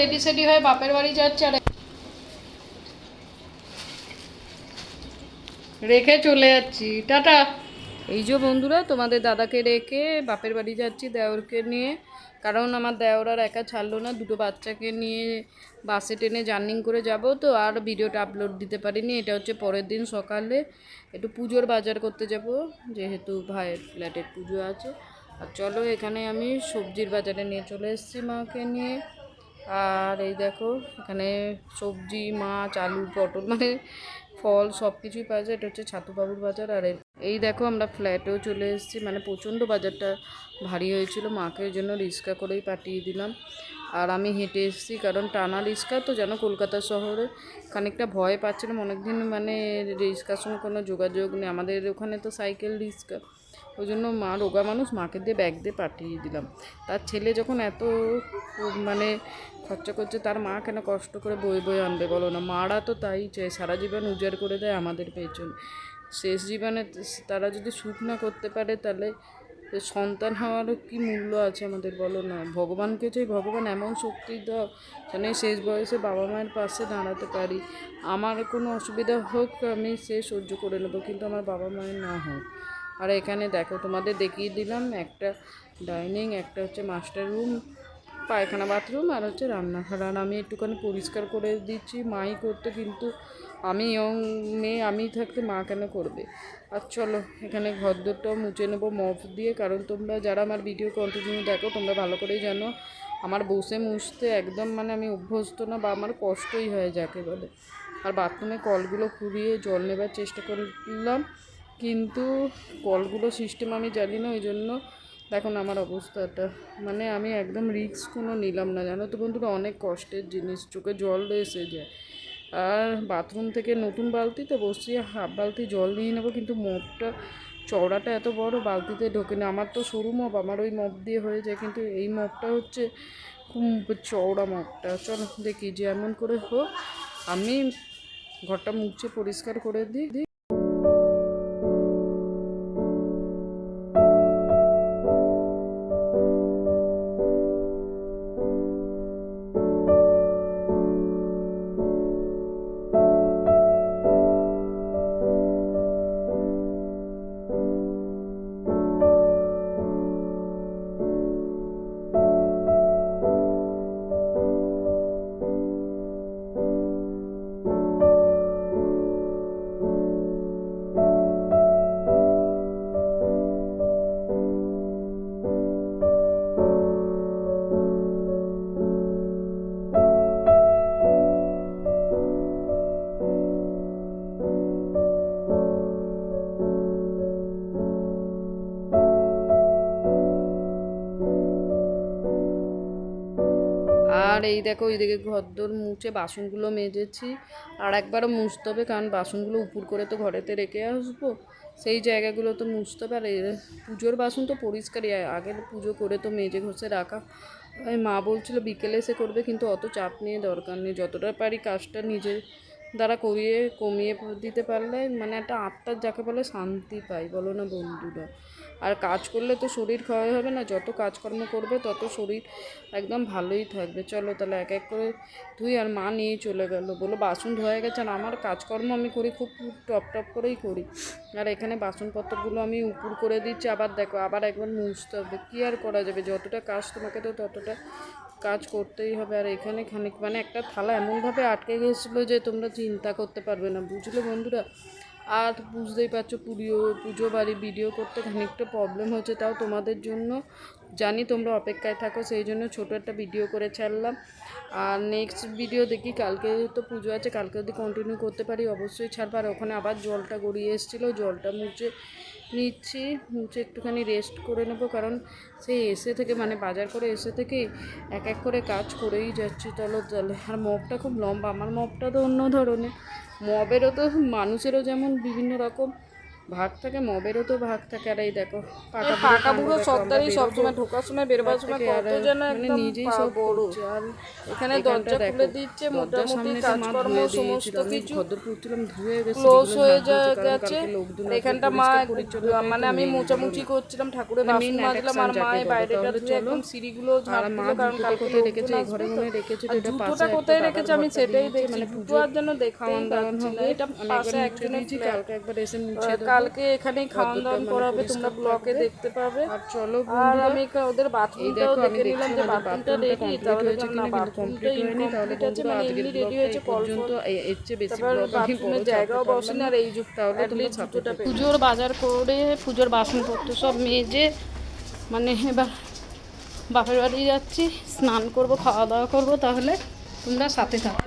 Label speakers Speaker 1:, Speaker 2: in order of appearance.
Speaker 1: Ready সেডি হয়ে বাপের বাড়ি যাচ্ছে আর রেখে চলে যাচ্ছি। টাটা। এই যে বন্ধুরা, তোমাদের দাদাকে রেখে বাপের বাড়ি যাচ্ছি দেওরকে নিয়ে। কারণ আমার দেওর আর একা ছাড়লো না, দুটো বাচ্চাকে নিয়ে বাসে, ট্রেনে জার্নিং করে যাব তো, আর ভিডিওটা আপলোড দিতে পারিনি। এটা হচ্ছে পরের দিন সকালে। একটু পুজোর বাজার করতে যাব, যেহেতু ভাইয়ের ফ্ল্যাটের পুজো আছে। আর চলো, এখানে আমি সবজির বাজারে নিয়ে চলে এসেছি মাকে নিয়ে। আর এই দেখো, এখানে সবজি, মাছ, আলু, পটল মানে ফল সব কিছুই পাওয়া যায়। এটা হচ্ছে ছাতুবাবুর বাজার। আর এই দেখো, আমরা ফ্ল্যাটেও চলে এসেছি। মানে প্রচণ্ড বাজারটা ভারী হয়েছিল। মাকে জন্য রিক্সা করেই পাঠিয়ে দিলাম। আর আমি হেঁটে এসেছি, কারণ টানা রিক্সা তো যেন কলকাতা শহরে খানিকটা ভয় পাচ্ছিলাম। অনেকদিন মানে রিক্সার সঙ্গে কোনো যোগাযোগ নেই। আমাদের ওখানে তো সাইকেল রিক্সা ওই জন্য মা রোগা মানুষ মাকে দিয়ে ব্যাগ দিয়ে পাঠিয়ে দিলাম। তার ছেলে যখন এত মানে খরচা করছে, তার মা কেন কষ্ট করে বই বই আনবে বলো না? মারা তো তাই চায়, সারা জীবন উজাড় করে দেয় আমাদের পেছন। শেষ জীবনে তারা যদি সুখ না করতে পারে তাহলে সন্তান হওয়ারও কি মূল্য আছে আমাদের বলো না? ভগবানকে চাই ভগবান এমন শক্তি দাও যেন শেষ বয়সে বাবা মায়ের পাশে দাঁড়াতে পারি। আমার কোনো অসুবিধা হোক আমি সে সহ্য করে নেব, কিন্তু আমার বাবা মায়ের না হোক। আর এখানে দেখো, তোমাদের দেখিয়ে দিলাম একটা ডাইনিং একটা হচ্ছে মাস্টার রুম পায়খানা বাথরুম আর হচ্ছে রান্নাঘর। আর আমি একটুখানি পরিষ্কার করে দিচ্ছি, মাই করতে কিন্তু আমি ইয়ং মেয়ে, আমি থাকতে মা কেন করবে? আর চলো, এখানে ঘর দোরটাও মুছে নেব, মফ দিয়ে, কারণ তোমরা যারা আমার ভিডিও কন্টিনিউ দেখো, তোমরা ভালো করেই জানো, আমার বসে মুছতে একদম মানে আমি অভ্যস্ত না বা আমার কষ্টই হয় যাকে বলে আর বাথরুমে কলগুলো খুঁড়িয়ে জল নেবার চেষ্টা করলাম। কিন্তু কলগুলো সিস্টেম আমি জানি না ওই জন্য দেখুন আমার অবস্থাটা। মানে আমি একদম রিস্ক কোনো নিলাম না, জানো তো বন্ধুরা, অনেক কষ্টের জিনিস, চোখে জল এসে যায়। আর বাথরুম থেকে নতুন বালতিতে বসিয়ে হাফ বালতি জল নিয়ে নেব, কিন্তু মপটা চওড়াটা এত বড়, বালতিতে ঢোকে না। আমার তো সরু মপ আমার ওই মপ দিয়ে হয়ে যায়, কিন্তু এই মপটা হচ্ছে খুব চওড়া মপটা চলো দেখি, যেমন করে হোক, আমি ঘরটা মুছে পরিষ্কার করে দিই। আর এই দেখো এইদিকে ঘরদোর মুছে বাসনগুলো মেজেছি। আর একবারও মুছতে হবে, কারণ বাসনগুলো উপুর করে তো ঘরেতে রেখে আসব। সেই জায়গাগুলো তো মুছতে হবে, আর পুজোর বাসন তো পরিষ্কারই। আগের আগে পুজো করে তো মেজে ঘষে রাখা। মা বলছিল বিকেলে এসে করবে, কিন্তু অত চাপ নিয়ে দরকার নেই। যতটা পারি কাজটা নিজের দ্বারা করিয়ে কমিয়ে দিতে পারলে মানে একটা আত্মার যাকে বলে শান্তি পাই, বলো না বন্ধুরা। আর কাজ করলে তো শরীর ক্ষয় হবে না, যত কাজকর্ম করবে তত শরীর একদম ভালোই থাকবে। চলো তাহলে এক এক করে ধুই আর মা নিয়ে চলে গেল। বলো বাসন ধোয়া গেছে আর আমার কাজকর্ম আমি করি, খুব টপ টপ করেই করি। আর এখানে বাসনপত্রগুলো আমি উপর করে দিচ্ছি, আবার দেখো, আবার একবার মুছতে হবে। কী আর করা যাবে? যতটা কাজ তোমাকে তো ততটা কাজ করতেই হবে আর এখানে খানিক মানে একটা থালা এমনভাবে আটকে গেছিল যে তোমরা চিন্তা করতে পারবে না। বুঝলে বন্ধুরা? আর বুঝতেই পারছ পুজো পুজো বাড়ি, ভিডিও করতে খানিকটা প্রবলেম হচ্ছে, তাও তোমাদের জন্য। জানি তোমরা অপেক্ষায় থাকো, সেই জন্য ছোটো একটা ভিডিও করে ছাড়লাম। আর নেক্সট ভিডিও দেখি, কালকে তো পুজো আছে, কালকে যদি কন্টিনিউ করতে পারি, অবশ্যই ছাড়বো। আর ওখানে আবার জলটা গড়িয়ে এসেছিল, জলটা মুছে নিচ্ছি, মুছে একটুখানি রেস্ট করে নেব, কারণ সেই এসে থেকে মানে বাজার করে এসে থেকেই এক এক করে কাজ করেই যাচ্ছি, চলো তাহলে আর মপটা খুব লম্বা, আমার মপটা তো অন্য ধরনের। মবেরও তো মানুষেরও যেমন বিভিন্ন রকম ভাগ থাকে মবেরও তো ভাগ থাকে। আর এই দেখো পাকা
Speaker 2: বুড়ো সর্দারই সবসময় ঢোকার সময় বেরোবার সময় কত যেন
Speaker 1: মানে
Speaker 2: একদম
Speaker 1: নিজেই সব
Speaker 2: বড়। এখানে দরজা খুলে দিচ্ছে মোটামুটি
Speaker 1: মা
Speaker 2: কাজকর্ম সমস্ত
Speaker 1: আমি
Speaker 2: কিছু ক্লোজ হয়ে গেছে এখানটা মা মানে আমি মোচামুচি করছিলাম ঠাকুরের
Speaker 1: মানে
Speaker 2: বাসন মাজলাম আর বাইরেটা
Speaker 1: বলে,
Speaker 2: ধুয়ে একদম সিঁড়িগুলো
Speaker 1: আর
Speaker 2: ঝাড়
Speaker 1: মা
Speaker 2: দিল কারণ কালকে
Speaker 1: কোথায় রেখেছে? ঘরে মনে রেখেছে
Speaker 2: জুতোটা কোথায় রেখেছে আমি সেটাই দেখছি জুতো আর যেন
Speaker 1: দাওয়ান হবে
Speaker 2: এটা পাশে একজনের
Speaker 1: কালকে একবার এসে মুছে
Speaker 2: কালকে এখানে খাওয়ান
Speaker 1: ঘরদোরটা
Speaker 2: দাওয়ান
Speaker 1: মানে
Speaker 2: হবে তোমরা ব্লকে দেখতে পাবে।
Speaker 1: আর চলো
Speaker 2: আর আমি ওদের বাথরুমটাও
Speaker 1: দেখে
Speaker 2: নিলাম যে বাথরুমটা রেডি
Speaker 1: হয়েছে
Speaker 2: দেখলাম
Speaker 1: কিনা
Speaker 2: না বাথরুমটা
Speaker 1: কমপ্লিট হয়নি তাহলে
Speaker 2: ইনকমপ্লিট আছে মানে এমনি রেডি হয়েছে
Speaker 1: পর্যন্ত এর চেয়ে বেশি
Speaker 2: বাথরুমের জায়গাও বসেনি আর এই যে
Speaker 1: তাহলে
Speaker 2: atleast
Speaker 1: সাপোর্ট পুজোর বাজার করে পুজোর বাসনপত্র সব মেজে মানে এবার বাপের বাড়ি যাচ্ছি স্নান করব খাওয়া দাওয়া করব তাহলে তোমরা সাথে থাকো।